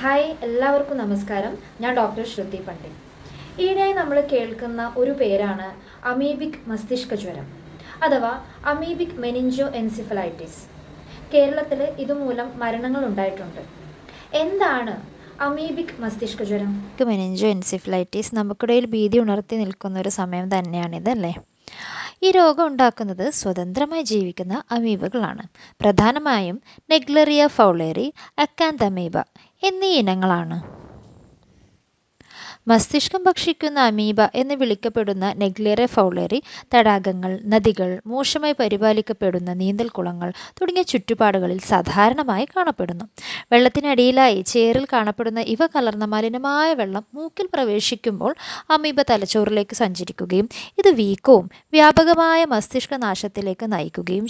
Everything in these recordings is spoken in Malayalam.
ഹായ് എല്ലാവർക്കും നമസ്കാരം. ഞാൻ ഡോക്ടർ ശ്രുതി പണ്ഡിറ്റ്. ഈയിടെയായി നമ്മൾ കേൾക്കുന്ന ഒരു പേരാണ് അമീബിക് മസ്തിഷ്ക ജ്വരം അഥവാ അമീബിക് മെനിഞ്ചോ എൻസിഫലൈറ്റിസ് കേരളത്തിൽ ഇതുമൂലം മരണങ്ങൾ ഉണ്ടായിട്ടുണ്ട്. എന്താണ് അമീബിക് മസ്തിഷ്ക ജ്വരം? മെനിഞ്ചോ എൻസിഫലൈറ്റിസ് നമുക്കിടയിൽ ഭീതി ഉണർത്തി നിൽക്കുന്ന ഒരു സമയം തന്നെയാണിത് അല്ലേ ഈ രോഗം ഉണ്ടാക്കുന്നത് സ്വതന്ത്രമായി ജീവിക്കുന്ന അമീബകളാണ്. പ്രധാനമായും നെഗ്ലറിയ ഫൗളേറി അക്കാന്തമീബ എന്നീ ഇനങ്ങളാണ്. മസ്തിഷ്കം ഭക്ഷിക്കുന്ന അമീബ എന്ന് വിളിക്കപ്പെടുന്ന നെഗ്ലേറെ ഫൗളേറി തടാകങ്ങൾ നദികൾ മോശമായി പരിപാലിക്കപ്പെടുന്ന നീന്തൽക്കുളങ്ങൾ തുടങ്ങിയ ചുറ്റുപാടുകളിൽ സാധാരണമായി കാണപ്പെടുന്നു. വെള്ളത്തിനടിയിലായി ചേറിൽ കാണപ്പെടുന്ന ഇവ കലർന്ന മലിനമായ വെള്ളം മൂക്കിൽ പ്രവേശിക്കുമ്പോൾ അമീബ തലച്ചോറിലേക്ക് സഞ്ചരിക്കുകയും ഇത് വീക്കവും വ്യാപകമായ മസ്തിഷ്ക നാശത്തിലേക്ക് നയിക്കുകയും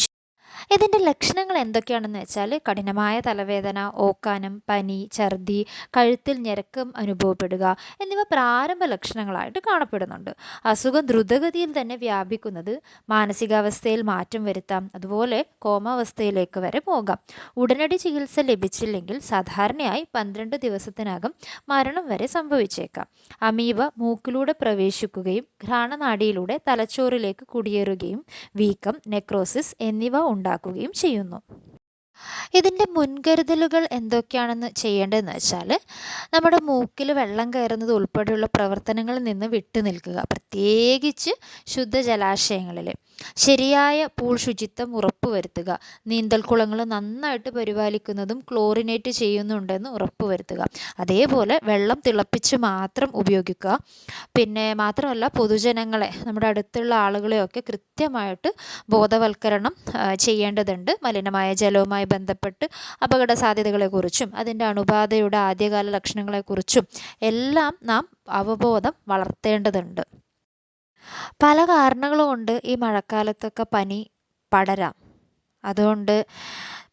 ഇതിന്റെ ലക്ഷണങ്ങൾ എന്തൊക്കെയാണെന്ന് വെച്ചാൽ കഠിനമായ തലവേദന ഓക്കാനം പനി ഛർദി കഴുത്തിൽ ഞരക്കം അനുഭവപ്പെടുക എന്നിവ പ്രാരംഭ ലക്ഷണങ്ങളായിട്ട് കാണപ്പെടുന്നുണ്ട്. അസുഖം ദ്രുതഗതിയിൽ തന്നെ വ്യാപിക്കുന്നത് മാനസികാവസ്ഥയിൽ മാറ്റം വരുത്താം. അതുപോലെ കോമാവസ്ഥയിലേക്ക് വരെ പോകാം. ഉടനടി ചികിത്സ ലഭിച്ചില്ലെങ്കിൽ സാധാരണയായി പന്ത്രണ്ട് ദിവസത്തിനകം മരണം വരെ സംഭവിച്ചേക്കാം. അമീബ മൂക്കിലൂടെ പ്രവേശിക്കുകയും ഘ്രാണനാടിയിലൂടെ തലച്ചോറിലേക്ക് കുടിയേറുകയും വീക്കം നെക്രോസിസ് എന്നിവ ഉണ്ടാക്കുകയും ചെയ്യുന്നു. ഇതിന്റെ മുൻകരുതലുകൾ എന്തൊക്കെയാണെന്ന് ചെയ്യേണ്ടതെന്ന് വെച്ചാൽ നമ്മുടെ മൂക്കിൽ വെള്ളം കയറുന്നത് ഉൾപ്പെടെയുള്ള പ്രവർത്തനങ്ങളിൽ നിന്ന് വിട്ടു നിൽക്കുക. പ്രത്യേകിച്ച് ശുദ്ധജലാശയങ്ങളിൽ ശരിയായ പൂൾ ശുചിത്വം ഉറപ്പുവരുത്തുക. നീന്തൽക്കുളങ്ങൾ നന്നായിട്ട് പരിപാലിക്കുന്നതും ക്ലോറിനേറ്റ് ചെയ്യുന്നുണ്ടെന്ന് ഉറപ്പുവരുത്തുക. അതേപോലെ വെള്ളം തിളപ്പിച്ച് മാത്രം ഉപയോഗിക്കുക. പിന്നെ മാത്രമല്ല പൊതുജനങ്ങളെ നമ്മുടെ അടുത്തുള്ള ആളുകളെയൊക്കെ കൃത്യമായിട്ട് ബോധവൽക്കരണം ചെയ്യേണ്ടതുണ്ട്. മലിനമായ ജലവുമായി ബന്ധപ്പെട്ട് അപകട സാധ്യതകളെക്കുറിച്ചും അതിന്റെ അണുബാധയുടെ ആദ്യകാല ലക്ഷണങ്ങളെക്കുറിച്ചും എല്ലാം നാം അവബോധം വളർത്തേണ്ടതുണ്ട്. പല കാരണങ്ങൾ കൊണ്ട് ഈ മഴക്കാലത്തൊക്കെ പനി പടരാം. അതുകൊണ്ട്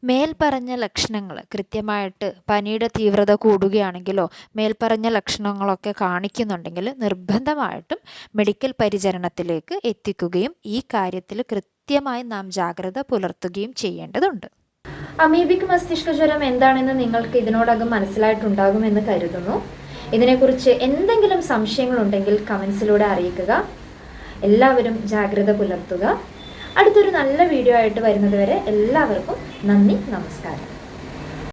മേൽപ്പറഞ്ഞ ലക്ഷണങ്ങൾ കൃത്യമായിട്ട് പനിയുടെ തീവ്രത കൂടുകയാണെങ്കിലോ മേൽപ്പറഞ്ഞ ലക്ഷണങ്ങളൊക്കെ കാണിക്കുന്നുണ്ടെങ്കിൽ നിർബന്ധമായിട്ടും മെഡിക്കൽ പരിചരണത്തിലേക്ക് എത്തിക്കുകയും ഈ കാര്യത്തിൽ കൃത്യമായി നാം ജാഗ്രത പുലർത്തുകയും ചെയ്യേണ്ടതുണ്ട്. അമീബിക് മസ്തിഷ്ക ജ്വരം എന്താണെന്ന് നിങ്ങൾക്ക് ഇതിനോടകം മനസ്സിലായിട്ടുണ്ടാകുമെന്ന് കരുതുന്നു. ഇതിനെക്കുറിച്ച് എന്തെങ്കിലും സംശയങ്ങളുണ്ടെങ്കിൽ കമൻസിലൂടെ അറിയിക്കുക. എല്ലാവരും ജാഗ്രത പുലർത്തുക. അടുത്തൊരു നല്ല വീഡിയോ ആയിട്ട് വരുന്നത് വരെ എല്ലാവർക്കും നന്ദി നമസ്കാരം.